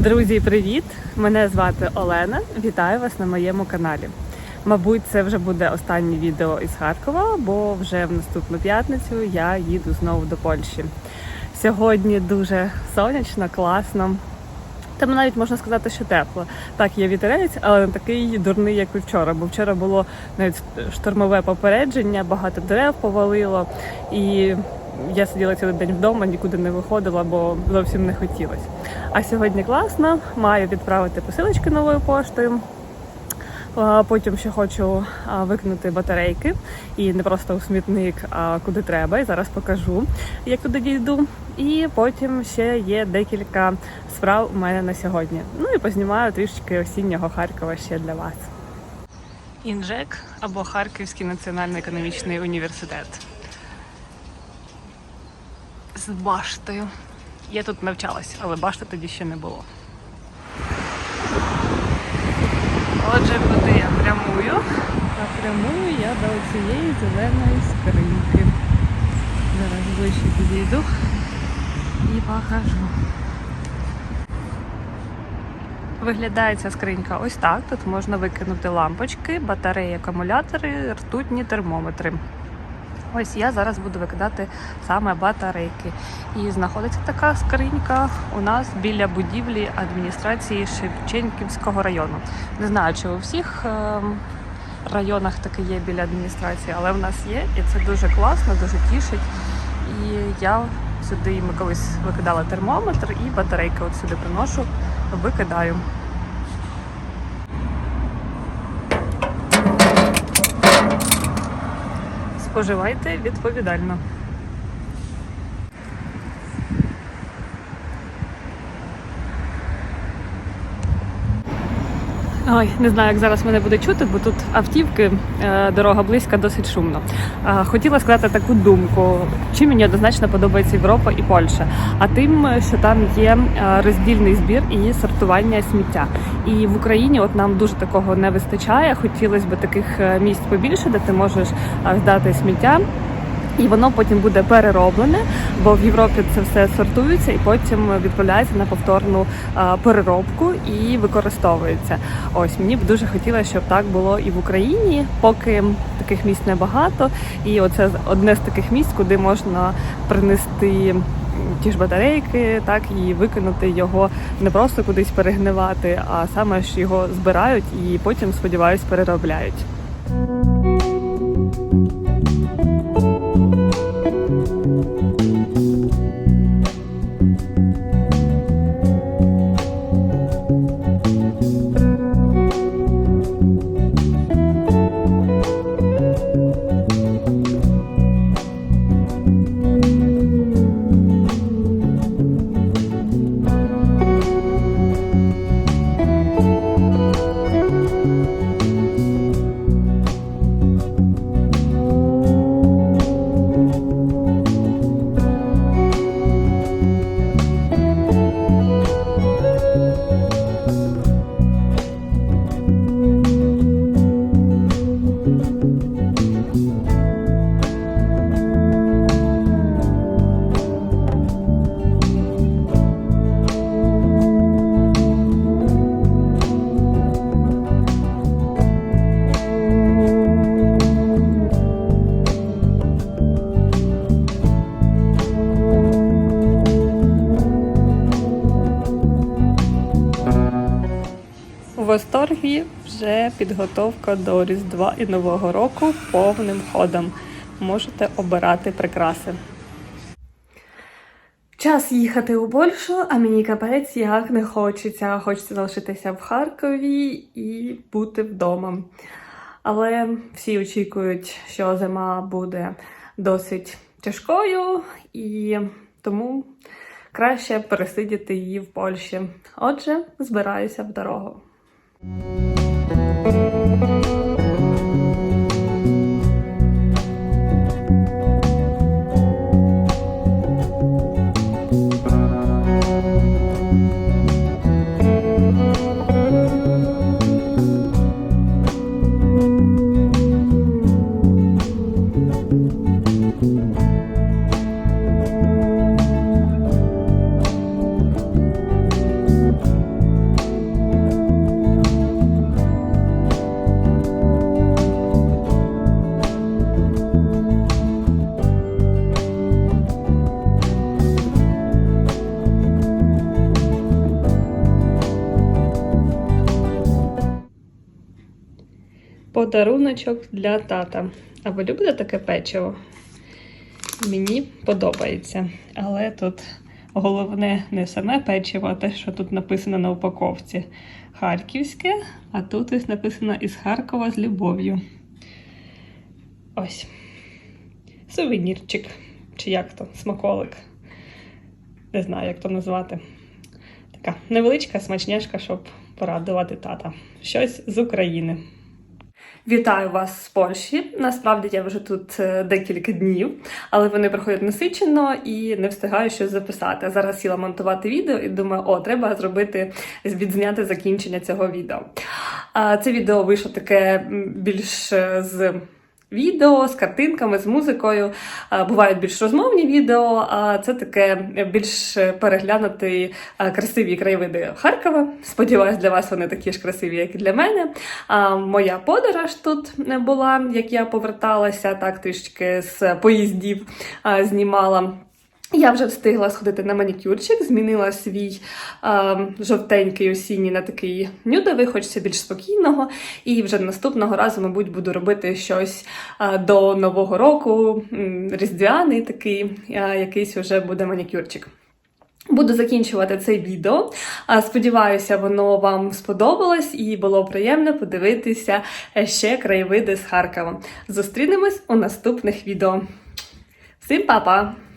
Друзі, привіт! Мене звати Олена. Вітаю вас на моєму каналі. Мабуть, це вже буде останнє відео із Харкова, бо вже в наступну п'ятницю я їду знову до Польщі. Сьогодні дуже сонячно, класно. Там навіть можна сказати, що тепло. Так, є вітерець, але не такий дурний, як і вчора. Бо вчора було навіть штормове попередження, багато дерев повалило, і я сиділа цілий день вдома, нікуди не виходила, бо зовсім не хотілося. А сьогодні класно, маю відправити посилочки новою поштою. Потім ще хочу викинути батарейки і не просто у смітник, а куди треба. І зараз покажу, як туди дійду. І потім ще є декілька справ у мене на сьогодні. Ну і познімаю трішки осіннього Харкова ще для вас. Інжек або Харківський національний економічний університет. З баштою. Я тут навчалась, але башти тоді ще не було. Отже, куди я прямую? А прямую я до цієї зеленої скриньки. Зараз ближче підійду і покажу. Виглядає ця скринька ось так. Тут можна викинути лампочки, батареї, акумулятори, ртутні термометри. Ось я зараз буду викидати саме батарейки. І знаходиться така скринька у нас біля будівлі адміністрації Шевченківського району. Не знаю, чи у всіх ем, районах таке є біля адміністрації, але в нас є, і це дуже класно, дуже тішить. І я сюди ми колись викидала термометр і батарейки от сюди приношу, викидаю. Споживайте відповідально. Ой, не знаю, як зараз мене буде чути, бо тут автівки, е, дорога близька, досить шумно. Е, Хотіла сказати таку думку, чим мені однозначно подобається Європа і Польща, а тим, що там є е, роздільний збір і сортування сміття. І в Україні от нам дуже такого не вистачає. Хотілося б таких місць побільше, де ти можеш здати сміття. І воно потім буде перероблене, бо в Європі це все сортується і потім відправляється на повторну а, переробку і використовується. Ось мені б дуже хотілося, щоб так було і в Україні, поки таких місць небагато. І оце одне з таких місць, куди можна принести ті ж батарейки, так і викинути його не просто кудись перегнивати, а саме ж його збирають і потім, сподіваюсь, переробляють. Восторгі вже підготовка до Різдва і Нового року повним ходом. Можете обирати прикраси. Час їхати у Польщу, а мені капець як не хочеться. Хочеться залишитися в Харкові і бути вдома. Але всі очікують, що зима буде досить тяжкою, і тому краще пересидіти її в Польщі. Отже, збираюся в дорогу. Música Подаруночок для тата. А ви любите таке печиво? Мені подобається. Але тут головне не саме печиво, а те, що тут написано на упаковці. Харківське, а тут ось написано із Харкова з любов'ю. Ось. Сувенірчик. Чи як то? Смаколик. Не знаю, як то назвати. Така невеличка смачняшка, щоб порадувати тата. Щось з України. Вітаю вас з Польщі. Насправді я вже тут е, декілька днів, але вони проходять насичено і не встигаю щось записати. Зараз сіла монтувати відео і думаю, о, треба зробити відзняти закінчення цього відео. Це відео вийшло таке більш е, з відео, з картинками, з музикою. Бувають більш розмовні відео, а це таке більш переглянути красиві краєвиди Харкова. Сподіваюсь, для вас вони такі ж красиві, як і для мене. Моя подорож тут була, як я поверталася, так трішки з поїздів знімала. Я вже встигла сходити на манікюрчик, змінила свій е, жовтенький осінній на такий нюдовий, хочеться більш спокійного. І вже наступного разу, мабуть, буду робити щось е, до Нового року, різдвяний такий, е, якийсь вже буде манікюрчик. Буду закінчувати це відео. Сподіваюся, воно вам сподобалось і було приємно подивитися е, ще краєвиди з Харкова. Зустрінемось у наступних відео. Всім па-па!